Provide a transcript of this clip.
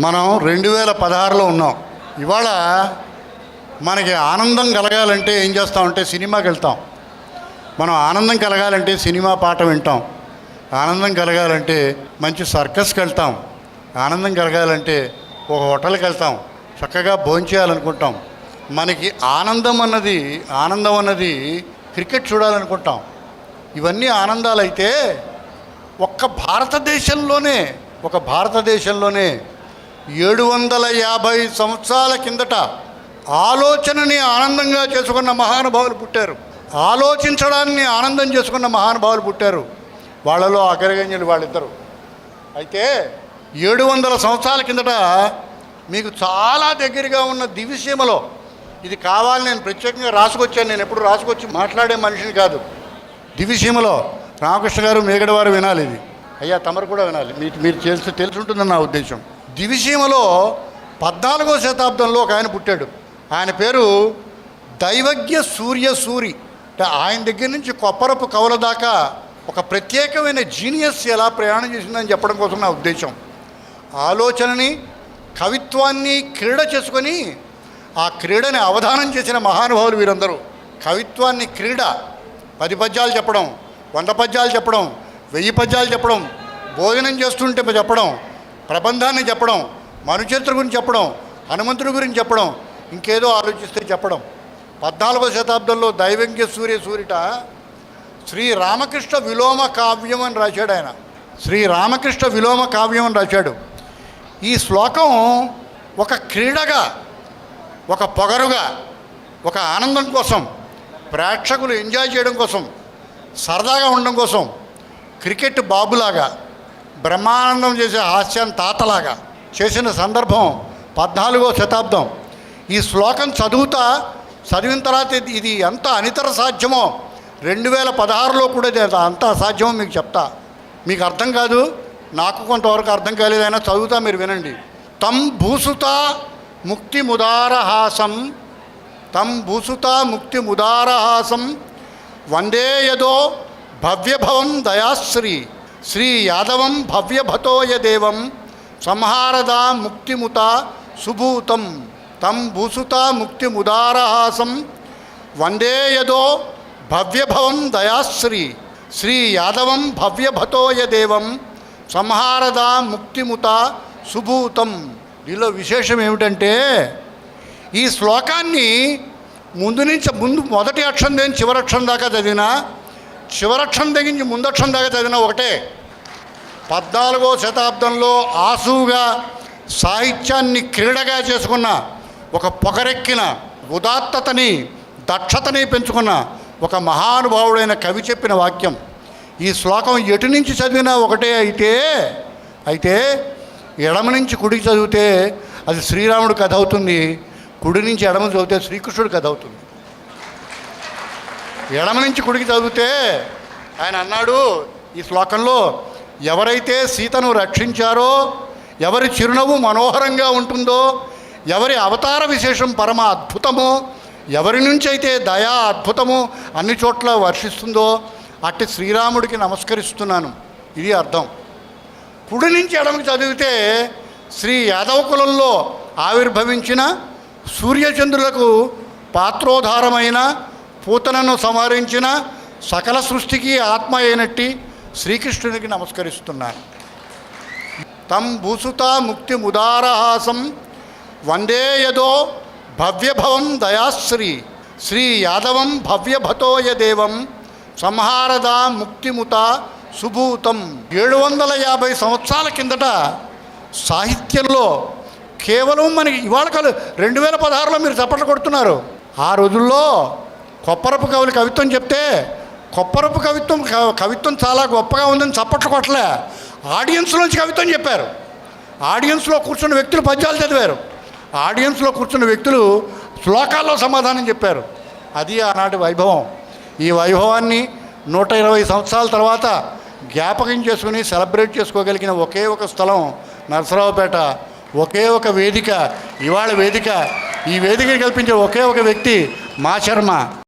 మనం రెండు వేల పదహారులో ఉన్నాం. ఇవాళ మనకి ఆనందం కలగాలంటే ఏం చేస్తామంటే సినిమాకి వెళ్తాం. మనం ఆనందం కలగాలంటే సినిమా పాట వింటాం. ఆనందం కలగాలంటే మంచి సర్కస్కి వెళ్తాం. ఆనందం కలగాలంటే ఒక హోటల్కి వెళ్తాం. చక్కగా భోంచేయాలనుకుంటాం మనకి ఆనందం అన్నది ఆనందం అన్నది క్రికెట్ చూడాలనుకుంటాం. ఇవన్నీ ఆనందాలు అయితే ఒక్క భారతదేశంలోనే ఒక భారతదేశంలోనే ఏడు వందల యాభై సంవత్సరాల కిందట ఆలోచనని ఆనందంగా చేసుకున్న మహానుభావులు పుట్టారు. ఆలోచించడాన్ని ఆనందం చేసుకున్న మహానుభావులు పుట్టారు. వాళ్ళలో అగ్రగణ్యులు వాళ్ళిద్దరు. అయితే ఏడు వందల సంవత్సరాల కిందట మీకు చాలా దగ్గరగా ఉన్న దివిసీమలో ఇది కావాలని నేను ప్రత్యేకంగా రాసుకొచ్చాను. నేను ఎప్పుడు రాసుకొచ్చి మాట్లాడే మనిషిని కాదు. దివిసీమలో రామకృష్ణ గారు మేగడవారు వినాలి ఇది. అయ్యా తమరు కూడా వినాలి. మీకు మీరు తెలిసి తెలుసుంటుందని నా ఉద్దేశం. దివిసీమలో పద్నాలుగో శతాబ్దంలో ఒక ఆయన పుట్టాడు. ఆయన పేరు దైవజ్ఞ సూర్య సూరి. అంటే ఆయన దగ్గర నుంచి కొప్పరపు కవుల దాకా ఒక ప్రత్యేకమైన జీనియస్ ఎలా ప్రయాణం చేసిందని చెప్పడం కోసం నా ఉద్దేశం. ఆలోచనని కవిత్వాన్ని క్రీడ చేసుకొని ఆ క్రీడని అవధానం చేసిన మహానుభావులు వీరందరూ. కవిత్వాన్ని క్రీడ పది పద్యాలు చెప్పడం వంద పద్యాలు చెప్పడం వెయ్యి పద్యాలు చెప్పడం భోజనం చేస్తుంటే చెప్పడం ప్రబంధాన్ని చెప్పడం మనుచరిత్ర గురించి చెప్పడం హనుమంతుడి గురించి చెప్పడం ఇంకేదో ఆలోచిస్తే చెప్పడం. పద్నాలుగో శతాబ్దంలో దైవంగ్య సూర్య సూరిట శ్రీ రామకృష్ణ విలోమ కావ్యం అని రాశాడు ఆయన. శ్రీ రామకృష్ణ విలోమ కావ్యం అని రాశాడు. ఈ శ్లోకం ఒక క్రీడగా ఒక పొగరుగా ఒక ఆనందం కోసం ప్రేక్షకులు ఎంజాయ్ చేయడం కోసం సరదాగా ఉండడం కోసం క్రికెట్ బాబులాగా బ్రహ్మానందం చేసే హాస్యాన్ని తాతలాగా చేసిన సందర్భం పద్నాలుగో శతాబ్దం. ఈ శ్లోకం చదువుతా చదివిన తర్వాత ఇది- ఇది ఎంత అనితర సాధ్యమో రెండు వేల పదహారులో కూడా ఇది అంత అసాధ్యమో మీకు చెప్తా. మీకు అర్థం కాదు? నాకు కొంతవరకు అర్థం కాలేదైనా చదువుతా మీరు వినండి. తం భూసుత ముక్తి ముదారహాసం. తం భూసుత ముక్తి ముదారహాసం. వందే యదో భవ్యభవం దయాశ్రీ. శ్రీ యాదవం భవ్యభతోయ దేవం సంహారదా ముక్తిముత సుభూతం తం భూసుత ముక్తి ముదారహాసం వందే యదో భవ్యభవం దయాశ్రీ శ్రీ యాదవం భవ్యభతోయ దేవం సంహారదా ముక్తిముత సుభూతం. దీనిలో విశేషం ఏమిటంటే ఈ శ్లోకాన్ని ముందు నుంచి ముందు మొదటి అక్షరం దగ్గర చివరి అక్షరం దాకా చదివినా చివరక్షం దగ్గర ముందక్షం దాకా చదివిన ఒకటే. పద్నాలుగో శతాబ్దంలో ఆసువుగా సాహిత్యాన్ని క్రీడగా చేసుకున్న ఒక పొగరెక్కిన ఉదాత్తతని దక్షతని పెంచుకున్న ఒక మహానుభావుడైన కవి చెప్పిన వాక్యం. ఈ శ్లోకం ఎటు నుంచి చదివినా ఒకటే అయితే అయితే ఎడమ నుంచి కుడికి చదివితే అది శ్రీరాముడు కథ అవుతుంది. కుడి నుంచి ఎడమ చదివితే శ్రీకృష్ణుడు కథ అవుతుంది. ఎడమ నుంచి కుడికి చదివితే ఆయన అన్నాడు ఈ శ్లోకంలో ఎవరైతే సీతను రక్షించారో ఎవరి చిరునవ్వు మనోహరంగా ఉంటుందో ఎవరి అవతార విశేషం పరమ అద్భుతమో ఎవరి నుంచి అయితే దయా అద్భుతము అన్ని చోట్ల వర్షిస్తుందో అట్టి శ్రీరాముడికి నమస్కరిస్తున్నాను. ఇది అర్థం. కుడి నుంచి ఎడమకి చదివితే శ్రీ యాదవ కులంలో ఆవిర్భవించిన సూర్యచంద్రులకు పాత్రోధారమైన పూతనను సంహరించిన సకల సృష్టికి ఆత్మ అయినట్టి శ్రీకృష్ణునికి నమస్కరిస్తున్నాను తం భూసుత ముక్తి ముదారహాసం వందే యదో భవ్యభవం దయాశ్రీ శ్రీ యాదవం భవ్యభతోయ దేవం ముక్తిముత సుభూతం. ఏడు వందల యాభై సంవత్సరాల కిందట సాహిత్యంలో కేవలం మనకి ఇవాళ కాదు రెండు వేల పదహారులో మీరు చప్పట్లు కొడుతున్నారు. ఆ రోజుల్లో కొప్పరపు కవులు కవిత్వం చెప్తే కొప్పరపు కవిత్వం క- కవిత్వం చాలా గొప్పగా ఉందని చప్పట్లు కొట్టలే. ఆడియన్స్లోంచి కవిత్వం చెప్పారు. ఆడియన్స్లో కూర్చున్న వ్యక్తులు పద్యాలు చదివారు. ఆడియన్స్లో కూర్చున్న వ్యక్తులు శ్లోకాల్లో సమాధానం చెప్పారు. అది ఆనాటి వైభవం. ఈ వైభవాన్ని నూట ఇరవై సంవత్సరాల తర్వాత జ్ఞాపకం చేసుకుని సెలబ్రేట్ చేసుకోగలిగిన ఒకే ఒక స్థలం నరసరావుపేట ఒకే ఒక వేదిక ఇవాళ వేదిక. ఈ వేదిక కల్పించే ఒకే ఒక వ్యక్తి మా శర్మ.